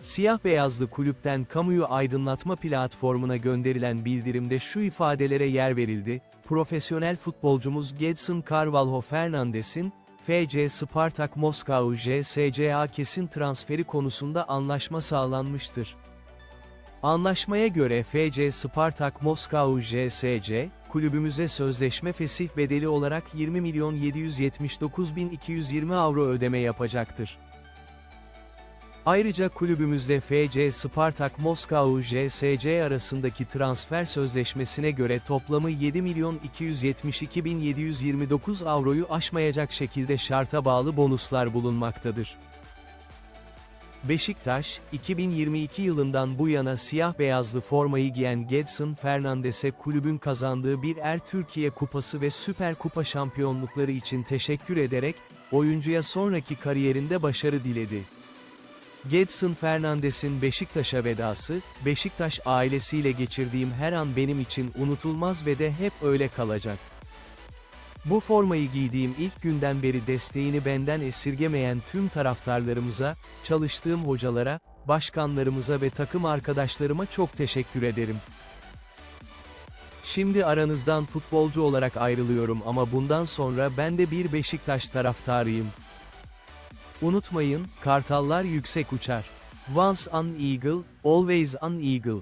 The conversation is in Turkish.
Siyah beyazlı kulüpten kamuyu aydınlatma platformuna gönderilen bildirimde şu ifadelere yer verildi, profesyonel futbolcumuz Gedson Carvalho Fernandes'in, FC Spartak Moskova JSCA kesin transferi konusunda anlaşma sağlanmıştır. Anlaşmaya göre FC Spartak Moskova JSC, kulübümüze sözleşme fesih bedeli olarak 20 milyon 779 bin 220 avro ödeme yapacaktır. Ayrıca kulübümüzde FC Spartak Moskova JSC arasındaki transfer sözleşmesine göre toplamı 7 milyon 272 bin 729 avroyu aşmayacak şekilde şarta bağlı bonuslar bulunmaktadır. Beşiktaş, 2022 yılından bu yana siyah beyazlı formayı giyen Gedson Fernandes'e kulübün kazandığı bir Er Türkiye Kupası ve Süper Kupa şampiyonlukları için teşekkür ederek, oyuncuya sonraki kariyerinde başarı diledi. Gedson Fernandes'in Beşiktaş'a vedası, Beşiktaş ailesiyle geçirdiğim her an benim için unutulmaz ve de hep öyle kalacak. Bu formayı giydiğim ilk günden beri desteğini benden esirgemeyen tüm taraftarlarımıza, çalıştığım hocalara, başkanlarımıza ve takım arkadaşlarıma çok teşekkür ederim. Şimdi aranızdan futbolcu olarak ayrılıyorum ama bundan sonra ben de bir Beşiktaş taraftarıyım. Unutmayın, kartallar yüksek uçar. Once an eagle, always an eagle.